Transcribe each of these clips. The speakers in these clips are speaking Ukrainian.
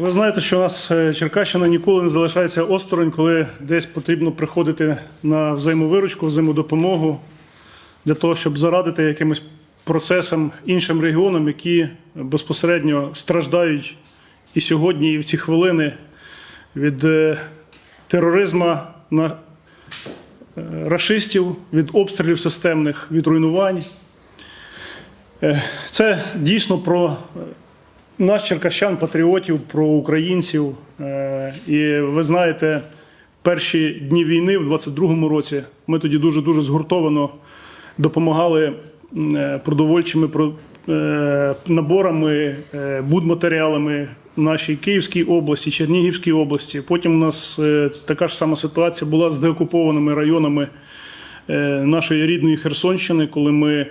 Ви знаєте, що у нас е, Черкащина ніколи не залишається осторонь, коли десь потрібно приходити на взаємовиручку, взаємодопомогу для того, щоб зарадити якимось процесам іншим регіонам, які безпосередньо страждають і сьогодні, і в ці хвилини від е, тероризму на е, рашистів, від обстрілів системних, від руйнувань. Це дійсно про нас, черкащан, патріотів, про українців. Е, І ви знаєте, перші дні війни в 22-му році ми тоді дуже дуже згуртовано допомагали е, продовольчими е, наборами, будматеріалами нашій Київській області, Чернігівській області. Потім у нас така ж сама ситуація була з деокупованими районами нашої рідної Херсонщини, коли ми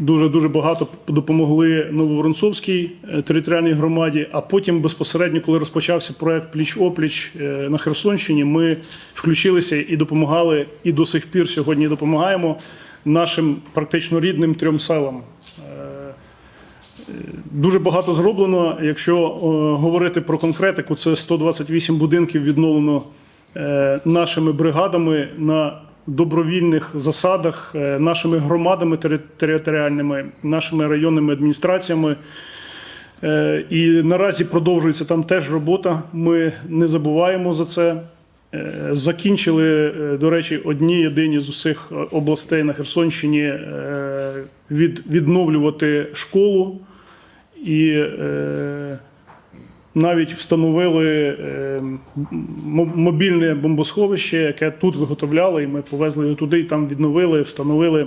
дуже дуже багато допомогли Нововоронцовській е, територіальній громаді. А потім безпосередньо, коли розпочався проект Пліч опліч е, на Херсонщині, ми включилися і допомагали, і до сих пір сьогодні допомагаємо нашим практично рідним трьом селам. Дуже багато зроблено. Якщо е, говорити про конкретику, це 128 будинків відновлено е, нашими бригадами на добровільних засадах, е, нашими громадами територіальними, нашими районними адміністраціями. Е, І наразі продовжується там теж робота. Ми не забуваємо за це. Е, Закінчили, до речі, одні єдині з усіх областей на Херсонщині від, відновлювати школу і навіть встановили е, мобільне бомбосховище, яке тут виготовляли, і ми повезли його туди, і там відновили, встановили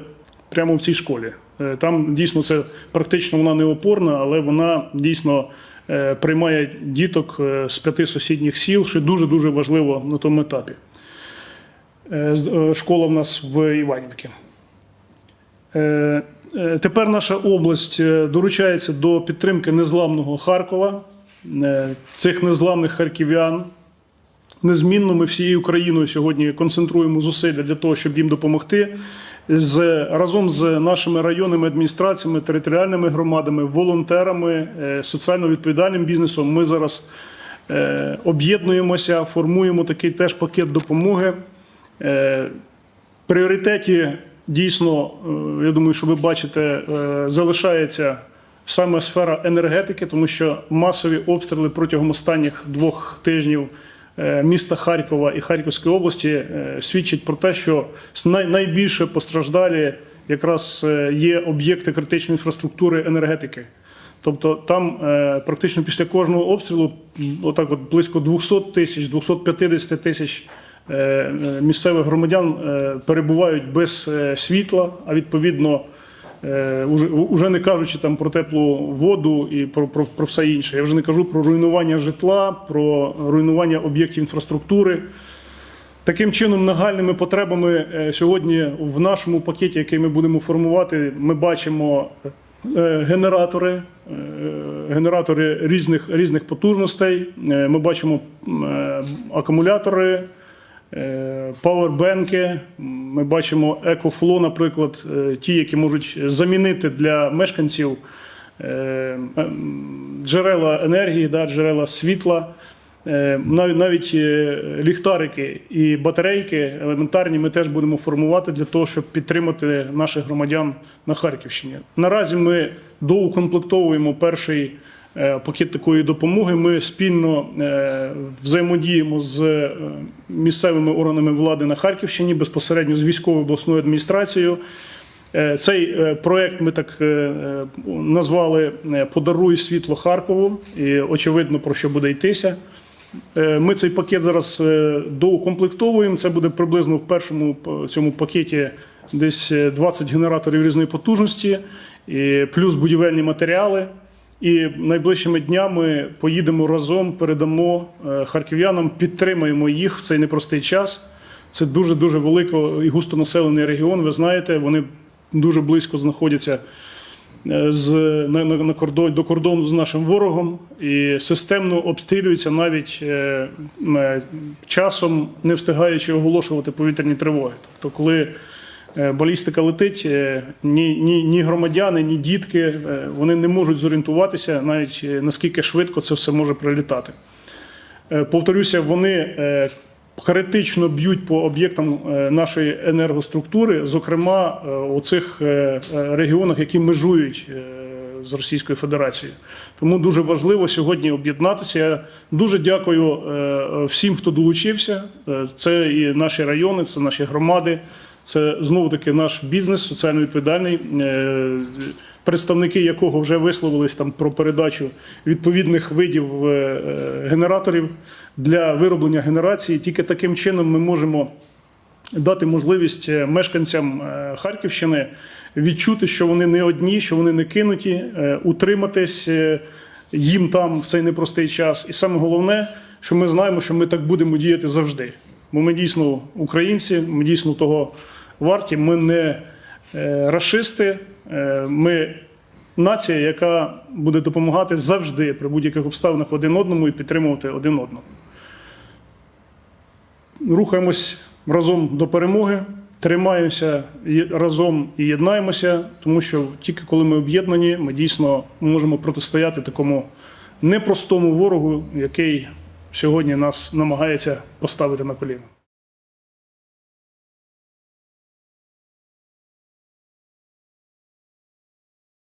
прямо в цій школі. Е, Там дійсно це практично вона не опорна, але вона дійсно е, приймає діток з п'яти сусідніх сіл, що дуже дуже важливо на тому етапі. Школа в нас в Іванівці. Тепер наша область доручається до підтримки незламного Харкова, цих незламних харків'ян. Незмінно ми всією Україною сьогодні концентруємо зусилля для того, щоб їм допомогти. З, разом з нашими районними адміністраціями, територіальними громадами, волонтерами, е, соціально відповідальним бізнесом ми зараз е, об'єднуємося, формуємо такий теж пакет допомоги. Е, пріоритеті дійсно, е, я думаю, що ви бачите, е, залишається саме сфера енергетики, тому що масові обстріли протягом останніх двох тижнів е, міста Харкова і Харківської області е, свідчать про те, що найбільше постраждалі якраз е, є об'єкти критичної інфраструктури енергетики. Тобто там практично після кожного обстрілу отак от близько 200 тисяч, 250 тисяч місцевих громадян перебувають без світла, а відповідно, уже, уже не кажучи там про теплу воду і про, про, про все інше. Я вже не кажу про руйнування житла, про руйнування об'єктів інфраструктури. Таким чином, нагальними потребами е, сьогодні в нашому пакеті, який ми будемо формувати, ми бачимо е, генератори, е, генератори різних, різних потужностей. Е, Ми бачимо е, акумулятори, пауербенки. Ми бачимо екофло, наприклад, е, ті, які можуть замінити для мешканців е, джерела енергії, джерела світла. Е, Навіть ліхтарики і батарейки елементарні ми теж будемо формувати для того, щоб підтримати наших громадян на Харківщині. Наразі ми доукомплектовуємо перший пакет такої допомоги. Ми спільно е, взаємодіємо з е, місцевими органами влади на Харківщині безпосередньо з військовою обласною адміністрацією. Е, Цей е, проект ми так е, е, назвали е, Подаруй світло Харкову, і очевидно про що буде йтися. Е, Ми цей пакет зараз е, доукомплектовуємо. Це буде приблизно в першому цьому пакеті десь е, 20 генераторів різної потужності, плюс будівельні матеріали. І найближчими днями поїдемо разом, передамо е, харків'янам, підтримаємо їх в цей непростий час. Це дуже дуже великий і густонаселений регіон. Ви знаєте, вони дуже близько знаходяться е, з на, на, на кордон до кордону з нашим ворогом і системно обстрілюються навіть е, е, часом, не встигаючи оголошувати повітряні тривоги. Тобто, коли балістика летить, е, ні, ні, ні громадяни, ні дітки е, вони не можуть зорієнтуватися навіть е, наскільки швидко це все може прилітати. Е, Повторюся, вони е, критично б'ють по об'єктам е, нашої енергоструктури, зокрема е, у цих е, е, регіонах, які межують е, з Російською Федерацією. Тому дуже важливо сьогодні об'єднатися. Я дуже дякую е, всім, хто долучився. Е, Це і наші райони, це наші громади, це знову таки наш бізнес соціально відповідальний. е, Представники якого вже висловились там про передачу відповідних видів е, е, генераторів для вироблення генерації. Тільки таким чином ми можемо дати можливість мешканцям Харківщини відчути, що вони не одні, що вони не кинуті, утриматись їм там в цей непростий час. І саме головне, що ми знаємо, що ми так будемо діяти завжди. Бо ми дійсно українці, ми дійсно того варті. Ми не е, рашисти, е, ми нація, яка буде допомагати завжди при будь-яких обставинах один одному і підтримувати один одного рухаємось разом до перемоги, тримаємося разом і єднаємося, тому що тільки коли ми об'єднані, ми дійсно можемо протистояти такому непростому ворогу, який сьогодні нас намагається поставити на коліна.